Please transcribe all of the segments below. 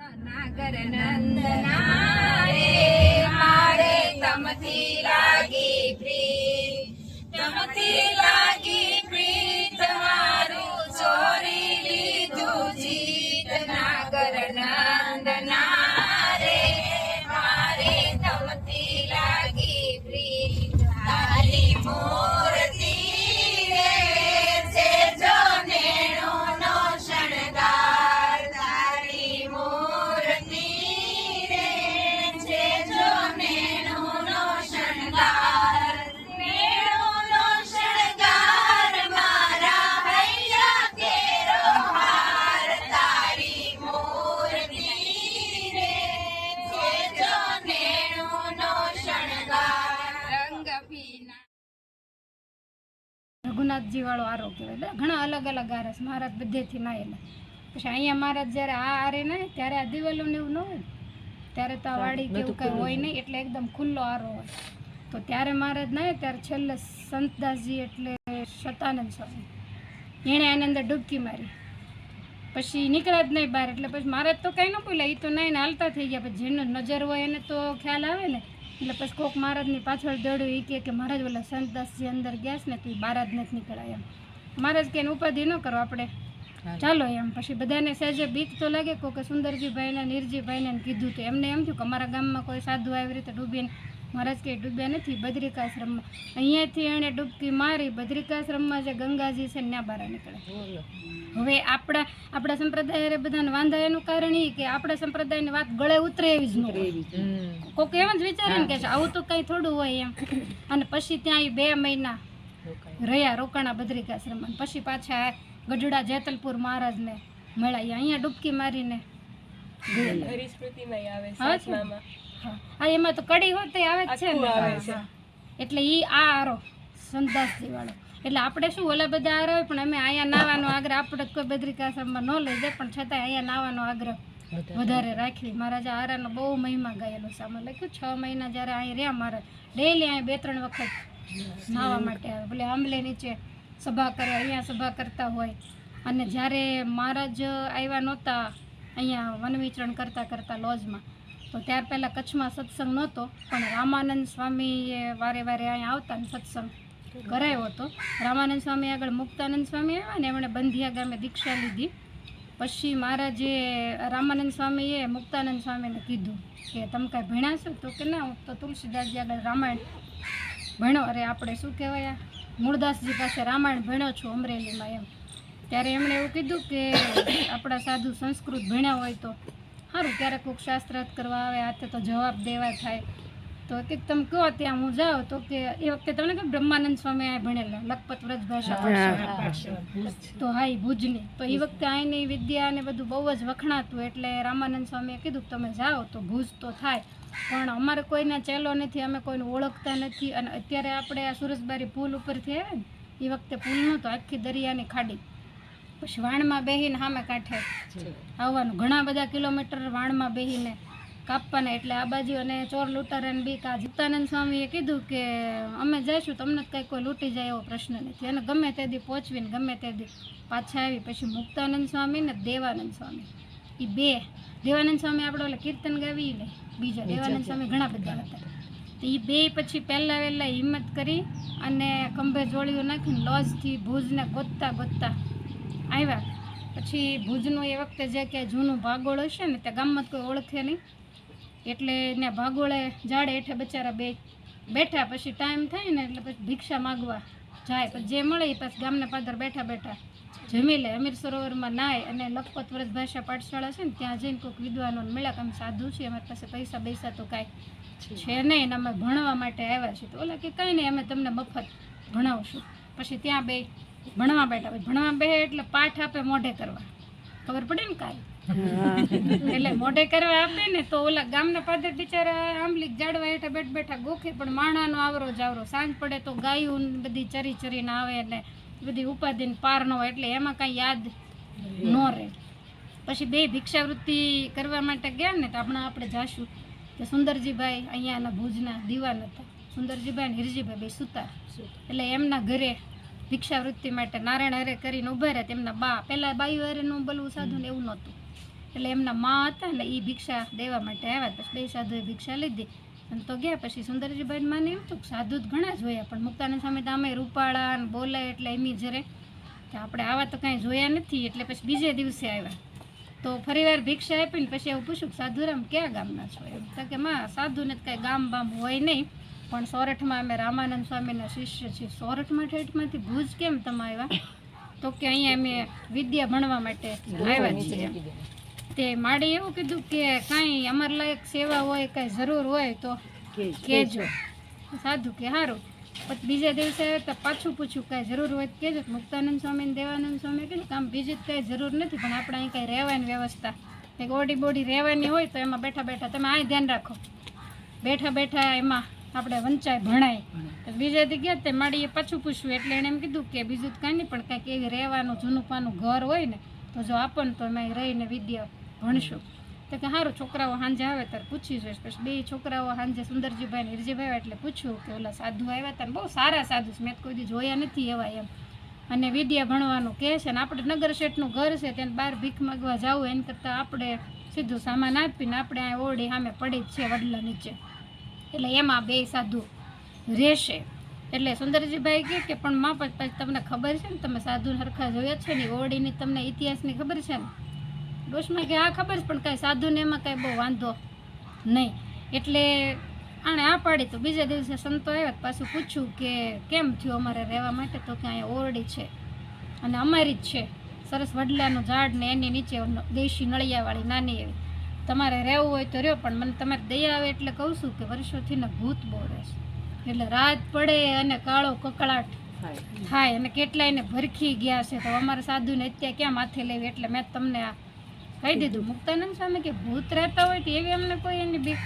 નાગર નંદના મારે તમથી લાગી પ્રીત. વાળો આરો કહેવાય. એટલે ઘણા અલગ અલગ આરસ મહારાજ બધેથી નાયેલા પછી અહીંયા મહારાજ જ્યારે આ આરે નાય ત્યારે આ દિવાલો ને એવું ન હોય ત્યારે તો આ વાડી કેવું કંઈ હોય નહીં. એટલે એકદમ ખુલ્લો આરો હોય. તો ત્યારે મહારાજ નાય ત્યારે છેલ્લે સંતદાસજી એટલે શતાનંદ સ્વામી. એણે આની અંદર ડૂબકી મારી. પછી નીકળ્યા જ નહીં બહાર એટલે પછી મહારાજ તો કંઈ ન બોલ્યા એ તો નહીં હાલતા થઈ ગયા. પછી જેનો નજર હોય એને તો ખ્યાલ આવે ને. એટલે પછી કોક મહારાજની પાછળ દોડ્યું એ કહે કે મહારાજ ઓલા સંતદાસજી અંદર ગયા છે ને તો એ બહાર જ નથી નીકળાય એમ. મહારાજ કે ઉપાધિ ન કરો આપણે. ચાલો એમ. પછી બધાને સહેજે બીક તો લાગે કોકે કે સુંદરજીભાઈને નિર્જીભાઈને ને કીધું તો એમને એમ થયું કે અમારા ગામમાં કોઈ સાધુ આવી રીતે ડૂબીને મહારાજ કે ડૂબ્યા નથી બદ્રિકાશ્રમમાં. અહીંયાથી એણે ડૂબકી મારી બદ્રિકાશ્રમમાં જે ગંગાજી છે ત્યાં બહાર નીકળે. હવે આપણા આપણા સંપ્રદાય બધાને વાંધા એનું કારણ એ કે આપણા સંપ્રદાયની વાત ગળે ઉતરે એવી જ ન કોક એમ જ વિચારે ને કે આવું તો કંઈ થોડું હોય એમ. અને પછી ત્યાં એ બે મહિના રહ્યા રોકાણા બદ્રિકાશ્રમમાં. પછી પાછા ગઢડા જેતલપુર મહારાજને મળ્યા. અહીંયા ડૂબકી મારીને. આવે? હા. એમાં તો કડી હોય તો આવે જ છે ને. એટલે ઈ આ આરો સંદાસજી વાળો. એટલે આપણે શું ઓલા બધા આરો હોય પણ અમે અહીંયા નાવાનો આગ્રહ આપણે કોઈ બદ્રિકાશ્રમમાં ન લઈ જાય પણ છતાં અહીંયા નાવાનો આગ્રહ વધારે. રાખી મહારાજા આરાનો બહુ મહિમા ગયેલો આમાં લખ્યું છ મહિના જ્યારે અહીં રહ્યા મહારાજ ડેલી અહીંયા બે ત્રણ વખત નાવા માટે આવે. ભલે આંબલે નીચે સભા કરે અહીંયા સભા કરતા હોય. અને જ્યારે મહારાજ આવ્યા નહોતા અહીંયા વનવિચરણ કરતાં કરતાં લોજમાં તો ત્યાર પહેલાં કચ્છમાં સત્સંગ નહોતો, પણ રામાનંદ સ્વામીએ વારે વારે અહીંયા આવતા ને સત્સંગ કરાયો હતો. રામાનંદ સ્વામી આગળ મુક્તાનંદ સ્વામી આવ્યા ને એમણે બંધિયા ગામે દીક્ષા લીધી. પછી મારા જે રામાનંદ સ્વામીએ મુક્તાનંદ સ્વામીને કીધું કે, તમે કાંઈ ભણ્યા તો કે, ના, હું તો તુલસીદાસજી આગળ રામાયણ ભણો. અરે, આપણે શું કહેવાય? મૂળદાસજી પાસે રામાયણ ભણ્યો છું અમરેલીમાં એમ. ત્યારે એમણે એવું કીધું કે, આપણા સાધુ સંસ્કૃત ભણ્યા હોય તો સારું ક્યારેક કોઈક શાસ્ત્રાર્થ કરવા આવે હાથે તો જવાબ દેવા થાય. તો કે તમે કહો ત્યાં હું જાઉં તો કે એ વખતે તમને કે બ્રહ્માનંદ સ્વામી આ ભણેલા લખપત વ્રજ ભાષા તો હા એ ભુજની. તો એ વખતે અહીંની વિદ્યા ને બધું બહુ જ વખણાતું એટલે રામાનંદ સ્વામીએ કીધું કે તમે જાઓ તો ભુજ તો થાય. પણ અમારે કોઈના ચેલો નથી અમે કોઈને ઓળખતા નથી. અને અત્યારે આપણે આ સુરજબારી પુલ ઉપરથી આવ્યા ને એ વખતે પુલ નહોતો આખી દરિયાની ખાડી. પછી વાણમાં બેહીને સામે કાંઠે આવવાનું. ઘણા બધા કિલોમીટર વાણમાં બેહીને કાપવાના. એટલે આ બાજુ અને ચોર લૂંટારાને બી કા જીતાનંદ સ્વામીએ કીધું કે અમે જઈશું તમને કંઈ કોઈ લૂંટી જાય એવો પ્રશ્ન નથી. અને ગમે તે દી પહોંચવીને ગમે તે દી પાછા આવી. પછી મુક્તાનંદ સ્વામી ને દેવાનંદ સ્વામી. એ બે. દેવાનંદ સ્વામી આપણે ઓલા કીર્તન ગાવી ને બીજા દેવાનંદ સ્વામી ઘણા બધા હતા. તો એ બે પછી પહેલાં વહેલાં હિંમત કરી અને ખંભે જોડીઓ નાખીને લોજથી ભુજને ગોતતા ગોતતા આવ્યા. પછી ભુજનું એ વખતે જે કે જૂનું ભાગોળ હશે ને તે ગામમાં કોઈ ઓળખે નહીં. એટલે ને ભાગોળે ઝાડ હેઠે બચારા બે બેઠા પછી ટાઈમ થાય ને એટલે પછી ભિક્ષા માગવા જાય. પછી જે મળે એ પછી ગામના પાદર બેઠા બેઠા જમી લે. અમીર સરોવરમાં નાય અને લખપત વ્રત ભાષા પાઠશાળા છે ને ત્યાં જઈને કોઈક વિદ્વાનો મળ્યા કે અમે સાધુ છીએ અમારી પાસે પૈસા પૈસા તો કાંઈ છે નહીં અને અમે ભણવા માટે આવ્યા છીએ. તો ઓલા કે કંઈ નહીં અમે તમને મફત ભણાવશું. પછી ત્યાં બે ભણવા બેઠા હોય. ભણવા બે એટલે પાઠ આપે મોઢે કરવા. ખબર પડે ને કાંઈ? એટલે મોઢે કરવા આપે ને તો ઓલા ગામના પાદર બિચારા આંબલી જાડવા હેઠા બેઠ બેઠા ગોખે પણ માણાનો આવરો જ આવરો સાંજ પડે તો ગાયું બધી ચરી ચરીને આવે એટલે બધી ઉપાધિને પાર ન હોય એટલે એમાં કાંઈ યાદ ન રહે. પછી બે ભિક્ષાવૃત્તિ કરવા માટે ગયા ને તો હમણાં આપણે જાશું. તો સુંદરજીભાઈ અહીંયાના ભુજના દીવાન હતા. સુંદરજીભાઈ અને હિરજીભાઈ બે સુતા. એટલે એમના ઘરે ભિક્ષાવૃત્તિ માટે નારાયણ હરે કરીને ઊભા રહ્યા. તેમના બા પહેલાં બાયું હરેનું બોલવું સાધુ એવું નહોતું. એટલે એમના મા હતા ને એ ભિક્ષા દેવા માટે આવ્યા. પછી બે સાધુએ ભિક્ષા લીધી. અને તો ગયા પછી સુંદરજીભાઈ માને એમ હતું સાધુ જ ઘણા જોયા, પણ મુક્તાનંદ સામે તો અમે રૂપાળા અને બોલે એટલે એમની જરે કે આપણે આવા તો કાંઈ જોયા નથી. એટલે પછી બીજે દિવસે આવ્યા. તો ફરીવાર ભિક્ષા આપીને પછી એવું પૂછ્યું કે સાધુરામ કયા ગામના છો? એમ તો કે, માં, સાધુને જ કાંઈ ગામ બામ હોય નહીં. પણ સોરઠમાં અમે રામાનંદ સ્વામીના શિષ્ય છીએ. સોરઠમાં ઠેઠમાંથી ભુજ કેમ તમે આવ્યા? તો કે અહીંયા અમે વિદ્યા ભણવા માટે આવ્યા છીએ. તે માડે એવું કીધું કે કાંઈ અમારા લાયક સેવા હોય કાંઈ જરૂર હોય તો કહેજો. સાધુ કે સારું પછી બીજા દિવસે તો પાછું પૂછ્યું કાંઈ જરૂર હોય તો કહેજો. મુક્તાનંદ સ્વામી દેવાનંદ સ્વામી કીધું કે આમ બીજી કાંઈ જરૂર નથી પણ આપણે અહીં કાંઈ રહેવાની વ્યવસ્થા. કંઈક ઓડી બોડી રહેવાની હોય તો એમાં બેઠા બેઠા તમે આ ધ્યાન રાખો. બેઠા બેઠા એમાં આપણે વંચાય ભણાય. બીજા દી ગયા તે માડીએ પાછું પૂછ્યું એટલે એણે એમ કીધું કે બીજું તો કાંઈ નહીં પણ કાંઈક એવી રહેવાનું જૂનું પાનું ઘર હોય ને તો જો આપો ને તો એમાં રહીને વિદ્યા ભણશું. તો કે સારું છોકરાઓ સાંજે આવે ત્યારે પૂછી જોઈશ પછી બે છોકરાઓ સાંજે સુંદરજીભાઈ ને હિરજીભાઈ એટલે પૂછ્યું કે ઓલા સાધુ આવ્યા હતા ને બહુ સારા સાધુ છે. મેં તો કોઈ જોયા નથી એવા એમ. અને વિદ્યા ભણવાનું કહે છે ને આપણે નગર શેઠનું ઘર છે તેને બહાર ભીખ માગવા જવું એને કરતાં આપણે સીધું સામાન આપીને આપણે આ ઓરડી સામે પડી જ છે વડલા નીચે. એટલે એમાં બે સાધુ રહેશે. એટલે સુંદરજીભાઈ કહે કે, પણ માં પછી તમને ખબર છે ને, તમે સાધુ સરખા જોયા છે ને ઓરડીની તમને ઇતિહાસની ખબર છે ને? ડોશમાં કે હા, ખબર છે, પણ કાંઈ સાધુને એમાં કાંઈ બહુ વાંધો નહીં. એટલે આણે આ પાડી તો બીજા દિવસે સંતો આવ્યા પાછું પૂછ્યું કે, કેમ થયું અમારે રહેવા માટે? તો કે અહીંયા ઓરડી છે અને અમારી જ છે. સરસ વડલાનું ઝાડ ને એની નીચે દેશી નળિયાવાળી નાની એવી. તમારે રહેવું હોય તો રહ્યો પણ મને તમારે દયા આવે એટલે કહું છું કે વર્ષોથી ને ભૂત બહુ રહેશે એટલે રાત પડે અને કાળો કકળાટ થાય. અને કેટલાયને ભરખી ગયા છે. તો અમારા સાધુને અત્યારે ક્યાં માથે લેવી? એટલે મેં તમને આ કહી દીધું. મુક્તાનંદ સામે કે ભૂત રહેતા હોય તો એવી અમને કોઈ એની બીક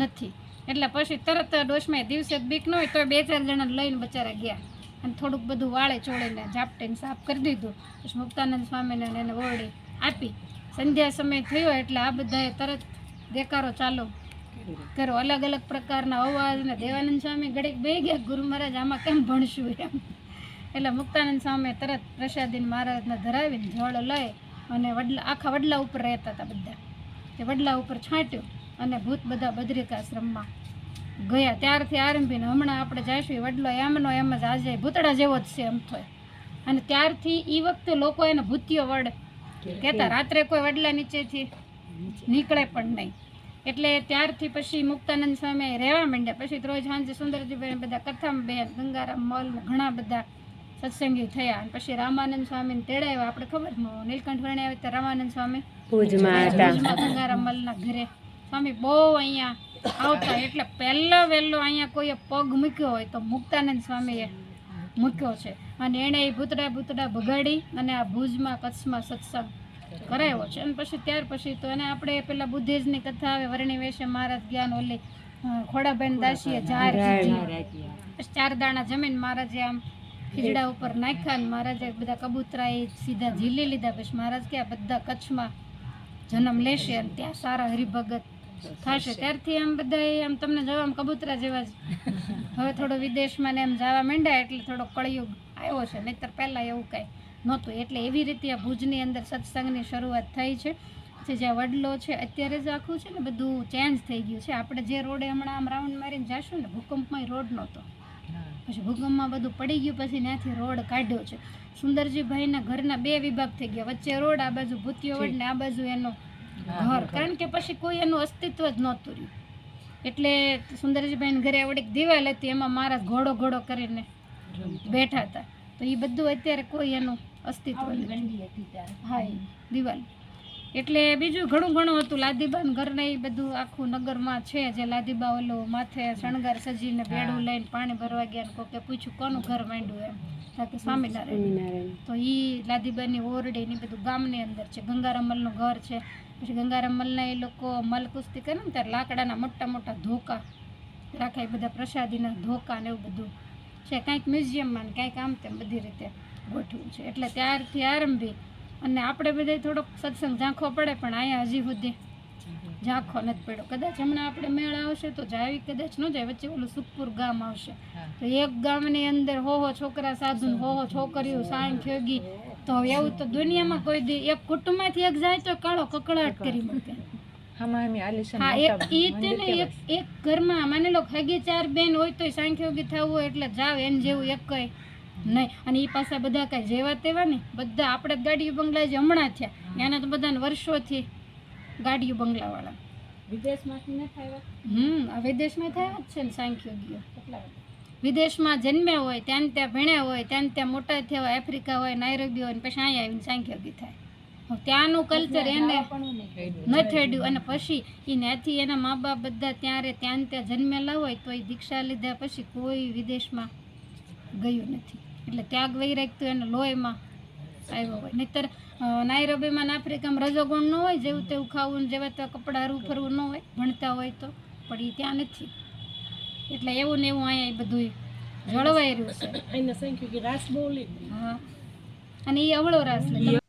નથી. એટલે પછી તરત ડોશમાં દિવસે બીક ન હોય તો બે ચાર જણા લઈને બચારા ગયા. અને થોડુંક બધું વાળે ચોળીને ઝાપટીને સાફ કરી દીધું. પછી મુક્તાનંદ સ્વામીને એને ઓરડી આપી. સંધ્યા સમય થયો એટલે આ બધાએ તરત દેકારો ચાલો કરો અલગ અલગ પ્રકારના અવાજ ને દેવાનંદ સ્વામી ઘડીક બે ગયા, ગુરુ મહારાજ, આમાં કેમ ભણશું એમ? એટલે મુક્તાનંદ સ્વામી તરત પ્રસાદીન મહારાજને ધરાવીને જળ લઈ અને વડલા, આખા વડલા ઉપર રહેતા હતા બધા. તે વડલા ઉપર છાંટ્યું અને ભૂત બધા બદ્રિકાશ્રમમાં ગયા. ત્યારથી આરંભીને હમણાં આપણે જઈશું એ વડલો એમનો એમ જ આજે ભૂતડા જેવો જ છે એમ તો અને ત્યારથી એ વખતે લોકો એને ભૂતિયો વડ કહેતા રાત્રે કોઈ વડલા નીચેથી નીકળે પણ નહીં. એટલે ત્યારથી પછી મુક્તાનંદ સ્વામી રહેવા માંડ્યા. પછી રોજ સાંજે સુંદરજીભાઈ બધા કથામાં બે ગંગારામ મોલ ઘણા બધા સત્સંગી થયા. અને પછી રામાનંદ સ્વામીને તેડાવ્યા આપણે ખબર? નીલકંઠ વર્ણે આવે તો રામાનંદ સ્વામી. ગંગારામ મલના ઘરે. સ્વામી બહુ અહીંયા આવતા. એટલે પહેલો વહેલો અહીંયા કોઈએ પગ મૂક્યો હોય તો મુક્તાનંદ સ્વામીએ મૂક્યો છે. અને એણે એ ભૂતડા ભૂતડા ભગાડી અને આ ભુજમાં કચ્છમાં સત્સંગ કરાવ્યો છે. અને પછી ત્યાર પછી તો એને આપણે પેલા બુદ્ધિજની કથા આવે વર્ણિ વેશે મહારાજ જ્ઞાન ઓલી ખોડાબેન દાસીએ જાર પછી ચાર દાણા જમીન મહારાજે આમ ખીજડા ઉપર નાખ્યા ને મહારાજે બધા કબૂતરા એ સીધા ઝીલી લીધા. પછી મહારાજ કે આ બધા કચ્છમાં જન્મ લેશે અને ત્યાં સારા હરિભગત થશે. ત્યારથી આમ બધા આમ તમને જોવા આમ કબૂતરા જેવા જ. હવે થોડો વિદેશમાં ને એમ જવા માંડ્યા એટલે થોડો કળિયુગ આવ્યો છે નહીતર પહેલાં એવું કાંઈ નહોતું. એટલે એવી રીતે આ ભુજની અંદર સત્સંગની શરૂઆત થઈ છે. જે જ્યાં વડલો છે અત્યારે જ આખું છે ને બધું ચેન્જ થઈ ગયું છે. આપણે જે રોડે હમણાં આમ રાઉન્ડ મારીને જશું ને ભૂકંપમાં રોડ નહોતો. પછી ભૂકંપમાં બધું પડી ગયું પછી ત્યાંથી રોડ કાઢ્યો છે. સુંદરજીભાઈના ઘરના બે વિભાગ થઈ ગયા. વચ્ચે રોડ આ બાજુ ભૂતિયો વડ ને આ બાજુ એનો ઘર. કારણ કે પછી કોઈ એનું અસ્તિત્વ જ નહોતું રહ્યું. એટલે સુંદરજીભાઈના ઘરે આવડીક દિવાલ હતી એમાં મારા ઘોડો ઘોડો કરીને બેઠા હતા. તો એ બધું અત્યારે કોઈ એનું અસ્તિત્વ હા દિવાલ. એટલે બીજું ઘણું ઘણું હતું. લાદીબાન ઘરને એ બધું આખું નગરમાં છે જે લાદીબા ઓલું માથે શણગાર સજીને ભેડું લઈને પાણી ભરવા ગયા ને કોકે પૂછ્યું કોનું ઘર માંડ્યું એમ? તો કે સ્વામિનારાયણ. તો એ લાદીબાની ઓરડી ને બધું ગામની અંદર છે. ગંગારામલનું ઘર છે. પછી ગંગારામલના એ લોકો મલ કુસ્તી કરે ને ત્યારે લાકડાના મોટા મોટા ધોકા રાખે બધા પ્રસાદીના ધોકા ને એવું બધું. છે કાંઈક મ્યુઝિયમમાં ને કાંઈક આમ તેમ બધી રીતે ગોઠવું છે. એટલે ત્યારથી આરંભી અને આપણે બધા થોડોક સત્સંગ ઝાંખો પડે પણ અહીંયા હજી સુધી ઝાંખો નથી પડ્યો. કદાચ હમણાં આપણે મેળ આવશે તો જાવી કદાચ ન જાય વચ્ચે ઓલું સુખપુર ગામ આવશે. તો એક ગામની અંદર હો હો છોકરા સાધુ હો હો છોકરીઓ સાંઈ ખેગી તો એવું તો દુનિયામાં કોઈ દી એક કુટુંબમાંથી એક જાય તો કાળો કકળાટ કરી મૂકે હા એક ઈ તે ને એક એક ઘરમાં માની લો હગી ચાર બેન હોય તોય સાંખ્યોગી થવું હોય એટલે જાવ એમ જેવું એક કઈ નહીં. અને એ પાછા બધા કાંઈ જેવા તેવા ને બધા આપણે જ ગાડીઓ બંગલા જે હમણાં થયા એના તો બધાને વર્ષોથી ગાડીઓ બંગલાવાળા. વિદેશમાંથી ન થાય હમ આ વિદેશમાં થયા જ છે ને સાંખ્યોગીઓ વિદેશમાં જન્મ્યા હોય ત્યાં ને ત્યાં ભણ્યા હોય ત્યાં ને ત્યાં મોટા થયા હોય આફ્રિકા હોય નાયરોબી હોય પછી અહીંયા આવીને સાંખ્યોગી થાય. ત્યાંનું કલ્ચર એને નથી અડ્યું અને પછી એ ત્યાંથી એના મા બાપ બધા ત્યારે ત્યાં ત્યાં જન્મેલા હોય તો એ દીક્ષા લીધા પછી કોઈ વિદેશમાં ગયું નથી એટલે ત્યાગ વૈરાગ તો એને લોહીમાં આવ્યો હોય નહીતર નાયરોબીમાં આફ્રિકામાં રજોગુણ ન હોય જેવું તેવું ખાવું જેવા તેવા કપડાં હરવું ફરવું ન હોય ભણતા હોય તો પણ એ ત્યાં નથી એટલે એવું ને એવું અહીંયા બધું જળવાઈ રહ્યું છે અને એ અવળો રાસ